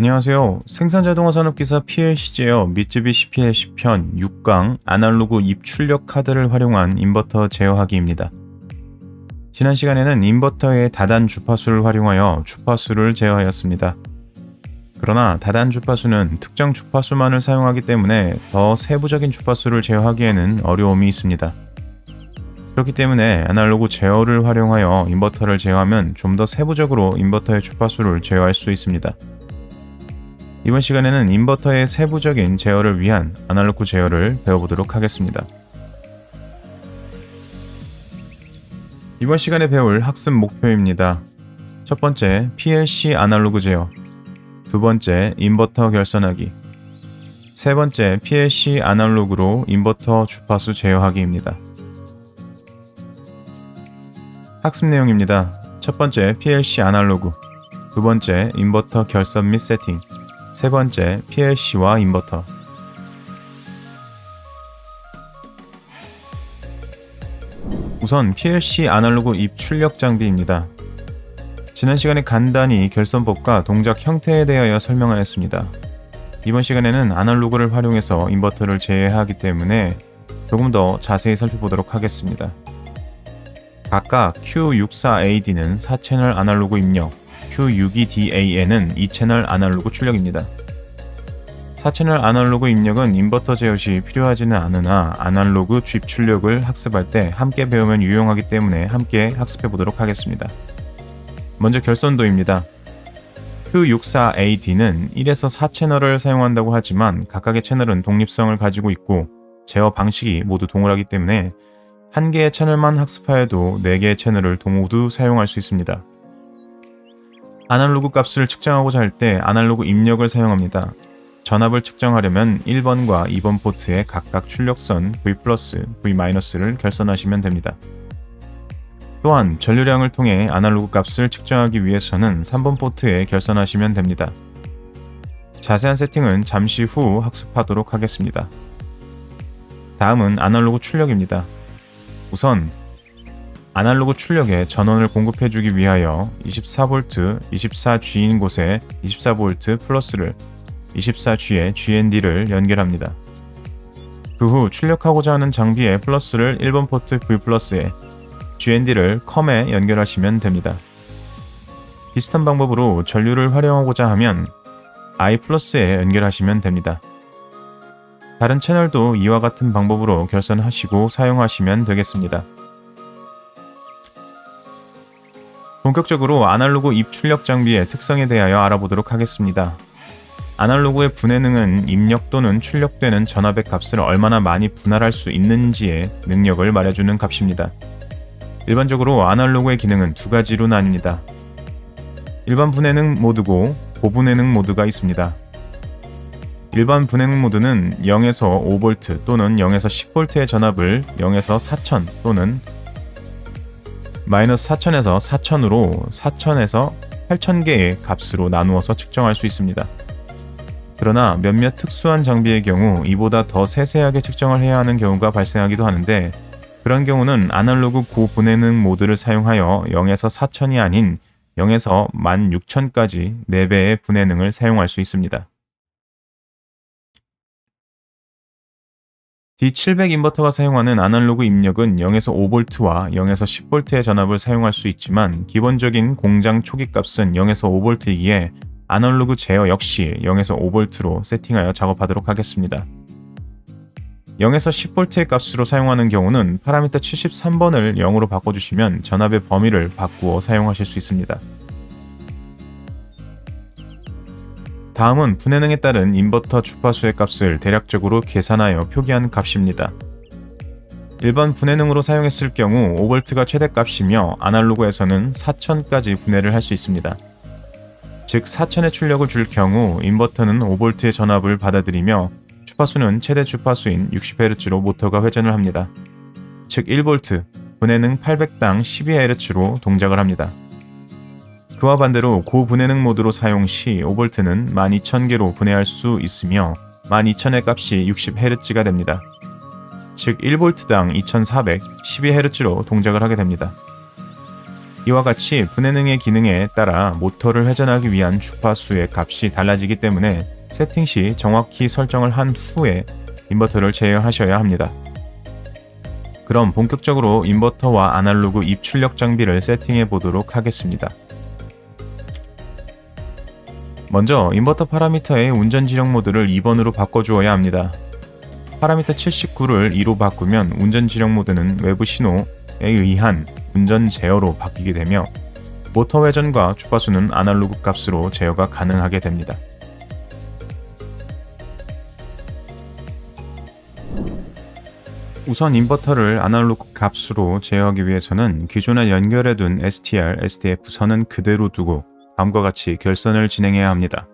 안녕하세요. 생산자동화 산업기사 PLC제어 미쯔비시 PLC 편 6강 아날로그 입출력 카드를 활용한 인버터 제어하기입니다. 지난 시간에는 인버터의 다단 주파수를 활용하여 주파수를 제어하였습니다. 그러나 다단 주파수는 특정 주파수만을 사용하기 때문에 더 세부적인 주파수를 제어하기에는 어려움이 있습니다. 그렇기 때문에 아날로그 제어를 활용하여 인버터를 제어하면 좀 더 세부적으로 인버터의 주파수를 제어할 수 있습니다. 이번 시간에는 인버터의 세부적인 제어를 위한 아날로그 제어를 배워보도록 하겠습니다. 이번 시간에 배울 학습 목표입니다. 첫 번째, PLC 아날로그 제어. 두 번째, 인버터 결선하기. 세 번째, PLC 아날로그로 인버터 주파수 제어하기입니다. 학습 내용입니다. 첫 번째, PLC 아날로그. 두 번째, 인버터 결선 및 세팅. 세 번째, PLC와 인버터. 우선 PLC 아날로그 입 출력 장비입니다. 지난 시간에 간단히 결선법과 동작 형태에 대하여 설명하였습니다. 이번 시간에는 아날로그를 활용해서 인버터를 제어하기 때문에 조금 더 자세히 살펴보도록 하겠습니다. 각각 Q64AD는 4채널 아날로그 입력, Q62DAN은 2채널 아날로그 출력입니다. 4채널 아날로그 입력은 인버터 제어 시 필요하지는 않으나 아날로그 쥐 출력을 학습할 때 함께 배우면 유용하기 때문에 함께 학습해 보도록 하겠습니다. 먼저 결선도입니다. Q64AD는 1에서 4채널을 사용한다고 하지만 각각의 채널은 독립성을 가지고 있고 제어 방식이 모두 동일하기 때문에 한 개의 채널만 학습하여도 4개의 채널을 모두 사용할 수 있습니다. 아날로그 값을 측정하고자 할 때 아날로그 입력을 사용합니다. 전압을 측정하려면 1번과 2번 포트에 각각 출력선 V+, V-를 결선하시면 됩니다. 또한 전류량을 통해 아날로그 값을 측정하기 위해서는 3번 포트에 결선하시면 됩니다. 자세한 세팅은 잠시 후 학습하도록 하겠습니다. 다음은 아날로그 출력입니다. 우선 아날로그 출력에 전원을 공급해주기 위하여 24V 24G인 곳에 24V 플러스를 24G에 GND를 연결합니다. 그 후 출력하고자 하는 장비의 플러스를 1번 포트 V 플러스에 GND를 컴에 연결하시면 됩니다. 비슷한 방법으로 전류를 활용하고자 하면 I 플러스에 연결하시면 됩니다. 다른 채널도 이와 같은 방법으로 결선하시고 사용하시면 되겠습니다. 본격적으로 아날로그 입출력 장비의 특성에 대하여 알아보도록 하겠습니다. 아날로그의 분해능은 입력 또는 출력되는 전압의 값을 얼마나 많이 분할할 수 있는지의 능력을 말해주는 값입니다. 일반적으로 아날로그의 기능은 두 가지로 나뉩니다. 일반 분해능 모드고 고분해능 모드가 있습니다. 일반 분해능 모드는 0에서 5V 또는 0에서 10V의 전압을 0에서 4000 또는 마이너스 4000에서 4000으로 4000에서 8000개의 값으로 나누어서 측정할 수 있습니다. 그러나 몇몇 특수한 장비의 경우 이보다 더 세세하게 측정을 해야 하는 경우가 발생하기도 하는데 그런 경우는 아날로그 고분해능 모드를 사용하여 0에서 4000이 아닌 0에서 16000까지 4배의 분해능을 사용할 수 있습니다. D700 인버터가 사용하는 아날로그 입력은 0에서 5V와 0에서 10V의 전압을 사용할 수 있지만 기본적인 공장 초기 값은 0에서 5V이기에 아날로그 제어 역시 0에서 5V로 세팅하여 작업하도록 하겠습니다. 0에서 10V의 값으로 사용하는 경우는 파라미터 73번을 0으로 바꿔주시면 전압의 범위를 바꾸어 사용하실 수 있습니다. 다음은 분해능에 따른 인버터 주파수의 값을 대략적으로 계산하여 표기한 값입니다. 일반 분해능으로 사용했을 경우 5V가 최대값이며 아날로그에서는 4000까지 분해를 할 수 있습니다. 즉 4000의 출력을 줄 경우 인버터는 5V의 전압을 받아들이며 주파수는 최대 주파수인 60Hz로 모터가 회전을 합니다. 즉 1V, 분해능 800당 12Hz로 동작을 합니다. 그와 반대로 고분해능 모드로 사용 시 5V는 12,000개로 분해할 수 있으며 12,000의 값이 60Hz가 됩니다. 즉 1V당 2400, 12Hz로 동작을 하게 됩니다. 이와 같이 분해능의 기능에 따라 모터를 회전하기 위한 주파수의 값이 달라지기 때문에 세팅 시 정확히 설정을 한 후에 인버터를 제어하셔야 합니다. 그럼 본격적으로 인버터와 아날로그 입출력 장비를 세팅해 보도록 하겠습니다. 먼저 인버터 파라미터의 운전 지령 모드를 2번으로 바꿔주어야 합니다. 파라미터 79를 2로 바꾸면 운전 지령 모드는 외부 신호에 의한 운전 제어로 바뀌게 되며 모터 회전과 주파수는 아날로그 값으로 제어가 가능하게 됩니다. 우선 인버터를 아날로그 값으로 제어하기 위해서는 기존에 연결해둔 STR, SDF 선은 그대로 두고 다음과 같이 결선을 진행해야 합니다.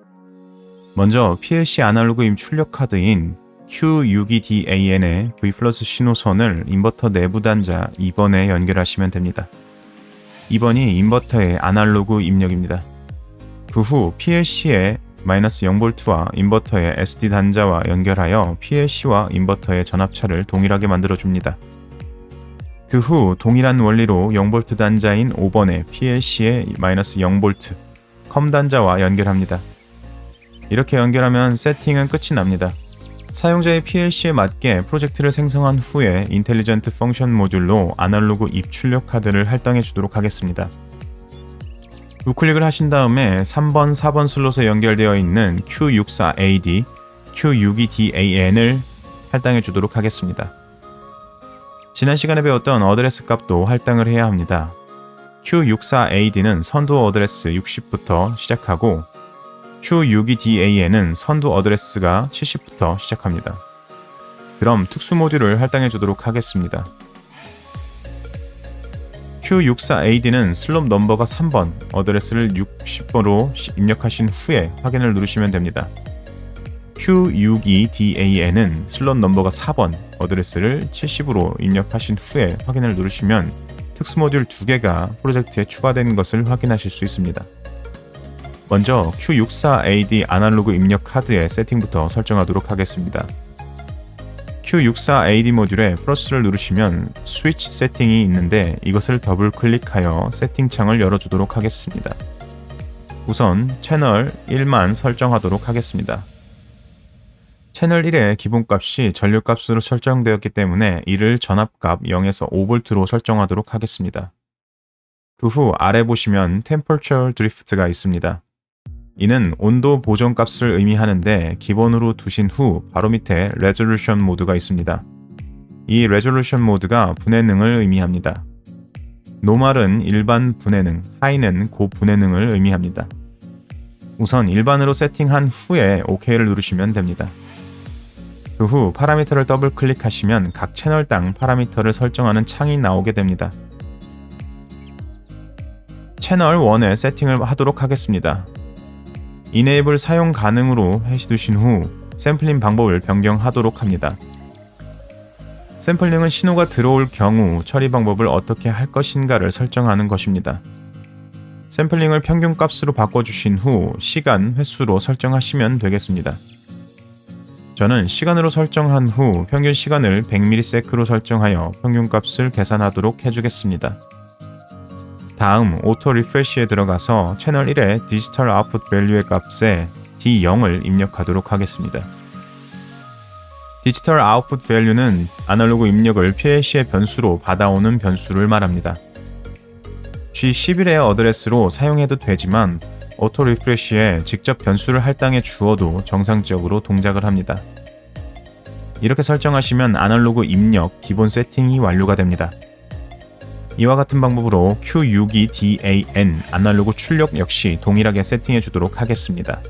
먼저 PLC 아날로그 임 출력 카드인 Q62DAN의 V 플러스 신호선을 인버터 내부 단자 2번에 연결하시면 됩니다. 2번이 인버터의 아날로그 입력입니다. 그 후 PLC의 마이너스 0V와 인버터의 SD 단자와 연결하여 PLC와 인버터의 전압차를 동일하게 만들어 줍니다. 그 후 동일한 원리로 0V 단자인 5번의 PLC의 마이너스 0V 컴 단자와 연결합니다. 이렇게 연결하면 세팅은 끝이 납니다. 사용자의 PLC에 맞게 프로젝트를 생성한 후에 인텔리전트 펑션 모듈로 아날로그 입출력 카드를 할당해 주도록 하겠습니다. 우클릭을 하신 다음에 3번, 4번 슬롯에 연결되어 있는 Q64AD, Q62DAN을 할당해 주도록 하겠습니다. 지난 시간에 배웠던 어드레스 값도 할당을 해야 합니다. Q64AD는 선두 어드레스 60부터 시작하고 Q62DAN은 선두 어드레스가 70부터 시작합니다. 그럼 특수 모듈을 할당해 주도록 하겠습니다. Q64AD는 슬롭 넘버가 3번, 어드레스를 60번으로 입력하신 후에 확인을 누르시면 됩니다. Q62DAN은 슬롯 넘버가 4번, 어드레스를 70으로 입력하신 후에 확인을 누르시면 특수 모듈 2개가 프로젝트에 추가된 것을 확인하실 수 있습니다. 먼저 Q64AD 아날로그 입력 카드의 세팅부터 설정하도록 하겠습니다. Q64AD 모듈에 플러스를 누르시면 스위치 세팅이 있는데 이것을 더블 클릭하여 세팅 창을 열어주도록 하겠습니다. 우선 채널 1만 설정하도록 하겠습니다. 채널 1의 기본값이 전류값으로 설정되었기 때문에 이를 전압값 0에서 5V로 설정하도록 하겠습니다. 그 후 아래 보시면 Temperature Drift가 있습니다. 이는 온도 보정 값을 의미하는데 기본으로 두신 후 바로 밑에 레졸루션 모드가 있습니다. 이 레졸루션 모드가 분해능을 의미합니다. 노말은 일반 분해능, 하이는 고분해능을 의미합니다. 우선 일반으로 세팅한 후에 OK를 누르시면 됩니다. 그 후 파라미터를 더블 클릭하시면 각 채널당 파라미터를 설정하는 창이 나오게 됩니다. 채널 1에 세팅을 하도록 하겠습니다. 이네이블 사용 가능으로 해두신 후 샘플링 방법을 변경하도록 합니다. 샘플링은 신호가 들어올 경우 처리 방법을 어떻게 할 것인가를 설정하는 것입니다. 샘플링을 평균 값으로 바꿔주신 후 시간, 횟수로 설정하시면 되겠습니다. 저는 시간으로 설정한 후 평균 시간을 100ms로 설정하여 평균 값을 계산하도록 해주겠습니다. 다음 오토 리프레시에 들어가서 채널 1의 디지털 아웃풋 밸류의 값에 D0을 입력하도록 하겠습니다. 디지털 아웃풋 밸류는 아날로그 입력을 PLC의 변수로 받아오는 변수를 말합니다. G11의 어드레스로 사용해도 되지만 오토 리프레시에 직접 변수를 할당해 주어도 정상적으로 동작을 합니다. 이렇게 설정하시면 아날로그 입력 기본 세팅이 완료가 됩니다. 이와 같은 방법으로 Q62DAN 아날로그 출력 역시 동일하게 세팅해 주도록 하겠습니다.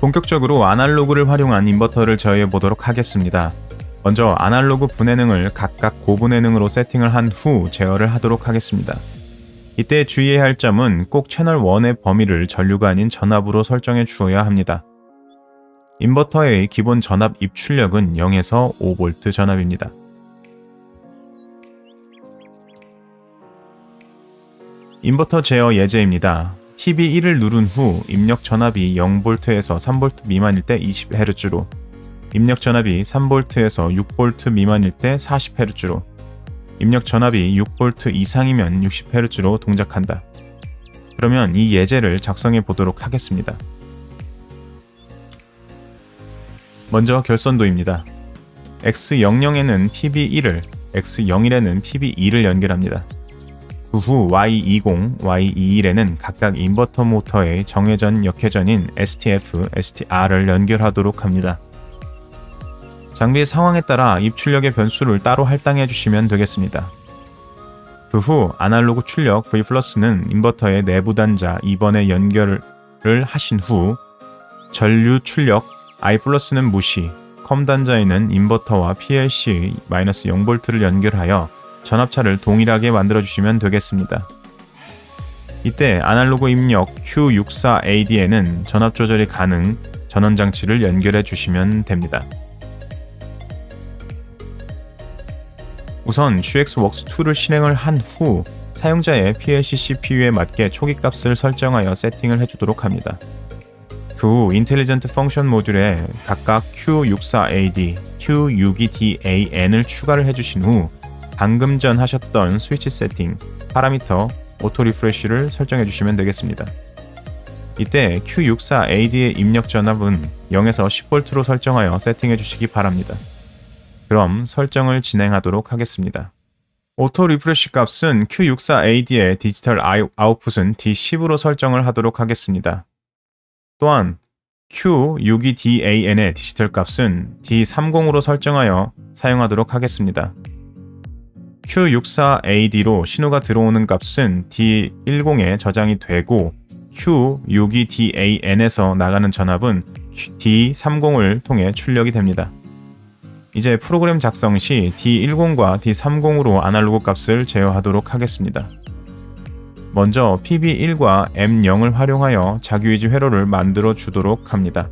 본격적으로 아날로그를 활용한 인버터를 제어해 보도록 하겠습니다. 먼저 아날로그 분해능을 각각 고분해능으로 세팅을 한 후 제어를 하도록 하겠습니다. 이때 주의해야 할 점은 꼭 채널 1의 범위를 전류가 아닌 전압으로 설정해 주어야 합니다. 인버터의 기본 전압 입출력은 0에서 5V 전압입니다. 인버터 제어 예제입니다. TB1을 누른 후 입력 전압이 0V에서 3V 미만일 때 20Hz로, 입력 전압이 3V에서 6V 미만일 때 40Hz로, 입력 전압이 6V 이상이면 60Hz로 동작한다. 그러면 이 예제를 작성해 보도록 하겠습니다. 먼저 결선도입니다. X00에는 PB1을, X01에는 PB2를 연결합니다. 그 후 Y20, Y21에는 각각 인버터 모터의 정회전 역회전인 STF, STR을 연결하도록 합니다. 장비의 상황에 따라 입출력의 변수를 따로 할당해 주시면 되겠습니다. 그 후 아날로그 출력 V+는 인버터의 내부 단자 2번에 연결을 하신 후 전류 출력 I+는 무시, 컴 단자에는 인버터와 PLC -0V를 연결하여 전압차를 동일하게 만들어 주시면 되겠습니다. 이때 아날로그 입력 Q64AD에는 전압 조절이 가능 전원 장치를 연결해 주시면 됩니다. 우선 GXWorks2를 실행을 한 후 사용자의 PLC CPU에 맞게 초기 값을 설정하여 세팅을 해주도록 합니다. 그 후 인텔리전트 펑션 모듈에 각각 Q64AD, Q62DAN을 추가를 해주신 후 방금 전 하셨던 스위치 세팅, 파라미터, 오토 리프레쉬를 설정해 주시면 되겠습니다. 이때 Q64AD의 입력 전압은 0에서 10V로 설정하여 세팅해 주시기 바랍니다. 그럼 설정을 진행하도록 하겠습니다. 오토 리프레쉬 값은 Q64AD의 디지털 아웃풋은 D10으로 설정을 하도록 하겠습니다. 또한 Q62DAN의 디지털 값은 D30으로 설정하여 사용하도록 하겠습니다. Q64AD로 신호가 들어오는 값은 D10에 저장이 되고 Q62DAN에서 나가는 전압은 D30을 통해 출력이 됩니다. 이제 프로그램 작성 시 D10과 D30으로 아날로그 값을 제어하도록 하겠습니다. 먼저 PB1과 M0을 활용하여 자기위지 회로를 만들어 주도록 합니다.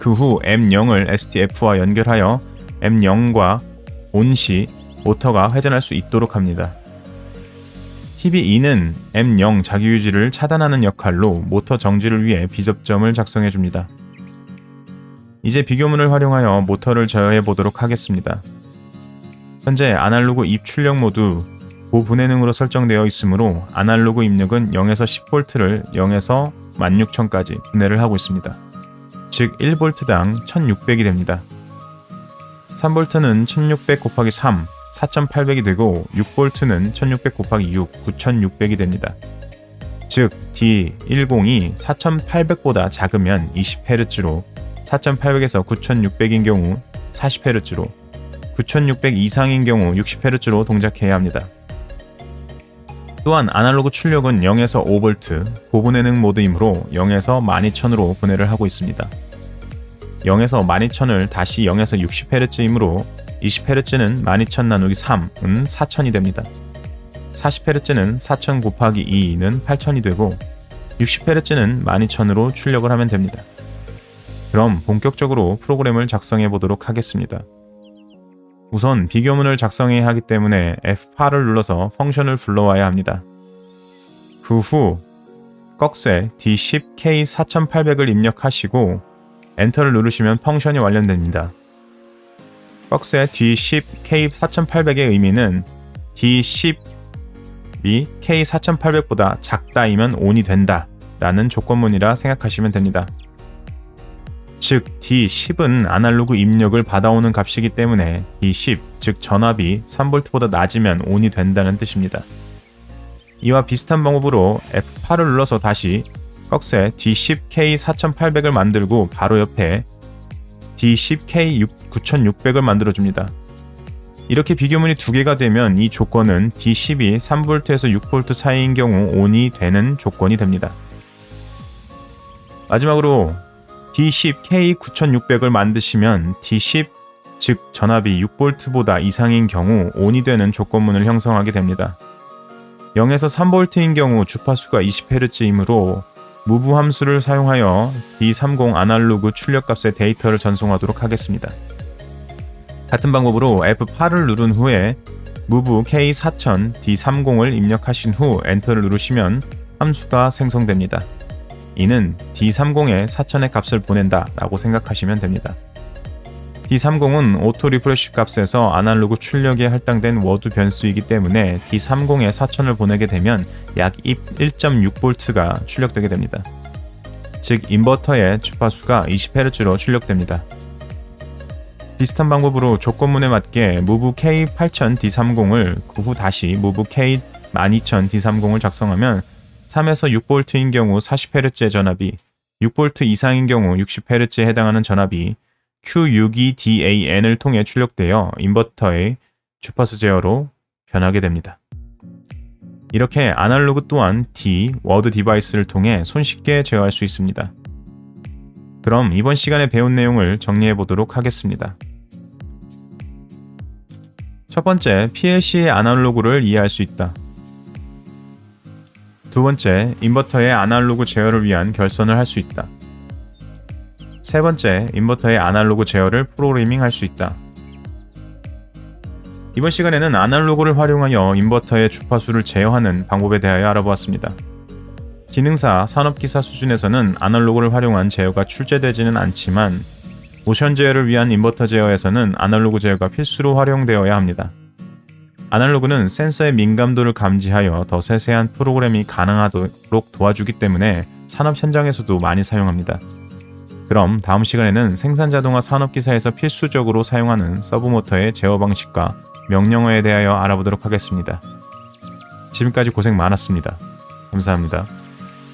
그 후 M0을 STF와 연결하여 M0과 온시 모터가 회전할 수 있도록 합니다. PB2는 M0 자기유지를 차단하는 역할로 모터 정지를 위해 비접점을 작성해 줍니다. 이제 비교문을 활용하여 모터를 제어해 보도록 하겠습니다. 현재 아날로그 입 출력 모두 고분해능으로 설정되어 있으므로 아날로그 입력은 0에서 10V를 0에서 16,000까지 분해를 하고 있습니다. 즉 1V당 1600이 됩니다. 3V는 1600 곱하기 3, 4800이 되고 6V는 1600 곱하기 6, 9600이 됩니다. 즉 D10이 4800보다 작으면 20Hz로 4800에서 9600인 경우 40Hz로 9600 이상인 경우 60Hz로 동작해야 합니다. 또한 아날로그 출력은 0에서 5V 고분해능 모드이므로 0에서 12000으로 분해를 하고 있습니다. 0에서 12000을 다시 0에서 60Hz이므로 20Hz는 12000 나누기 3은 4000이 됩니다. 40Hz는 4000 곱하기 2는 8000이 되고 60Hz는 12000으로 출력을 하면 됩니다. 그럼 본격적으로 프로그램을 작성해 보도록 하겠습니다. 우선 비교문을 작성해야 하기 때문에 F8을 눌러서 펑션을 불러와야 합니다. 그 후 꺽쇠 D10K4800을 입력하시고 엔터를 누르시면 펑션이 완료됩니다. 꺽쇠 D10K4800의 의미는 D10이 K4800보다 작다이면 ON이 된다 라는 조건문이라 생각하시면 됩니다. 즉 D10은 아날로그 입력을 받아오는 값이기 때문에 D10, 즉 전압이 3V보다 낮으면 ON이 된다는 뜻입니다. 이와 비슷한 방법으로 F8을 눌러서 다시 꺽쇠 D10K4800을 만들고 바로 옆에 D10K9600을 만들어줍니다. 이렇게 비교문이 두 개가 되면 이 조건은 D10이 3V에서 6V 사이인 경우 ON이 되는 조건이 됩니다. 마지막으로 D10K9600을 만드시면 D10 즉 전압이 6V보다 이상인 경우 ON이 되는 조건문을 형성하게 됩니다. 0에서 3V인 경우 주파수가 20Hz이므로 무브 함수를 사용하여 D30 아날로그 출력값의 데이터를 전송하도록 하겠습니다. 같은 방법으로 F8을 누른 후에 move K4000 D30을 입력하신 후 엔터를 누르시면 함수가 생성됩니다. 이는 D30에 4000의 값을 보낸다 라고 생각하시면 됩니다. D30은 오토 리프레시 값에서 아날로그 출력에 할당된 워드 변수이기 때문에 D30에 4000을 보내게 되면 약 1.6V가 출력되게 됩니다. 즉 인버터의 주파수가 20Hz로 출력됩니다. 비슷한 방법으로 조건문에 맞게 move K8000D30을 그 후 다시 move K12000D30을 작성하면 3에서 6V인 경우 40Hz의 전압이 6V 이상인 경우 60Hz에 해당하는 전압이 Q62DAN을 통해 출력되어 인버터의 주파수 제어로 변하게 됩니다. 이렇게 아날로그 또한 D, 워드 디바이스를 통해 손쉽게 제어할 수 있습니다. 그럼 이번 시간에 배운 내용을 정리해 보도록 하겠습니다. 첫 번째, PLC의 아날로그를 이해할 수 있다. 두 번째, 인버터의 아날로그 제어를 위한 결선을 할 수 있다. 세 번째, 인버터의 아날로그 제어를 프로그래밍 할 수 있다. 이번 시간에는 아날로그를 활용하여 인버터의 주파수를 제어하는 방법에 대하여 알아보았습니다. 기능사, 산업기사 수준에서는 아날로그를 활용한 제어가 출제되지는 않지만 모션 제어를 위한 인버터 제어에서는 아날로그 제어가 필수로 활용되어야 합니다. 아날로그는 센서의 민감도를 감지하여 더 세세한 프로그램이 가능하도록 도와주기 때문에 산업 현장에서도 많이 사용합니다. 그럼 다음 시간에는 생산 자동화 산업 기사에서 필수적으로 사용하는 서브 모터의 제어 방식과 명령어에 대하여 알아보도록 하겠습니다. 지금까지 고생 많았습니다. 감사합니다.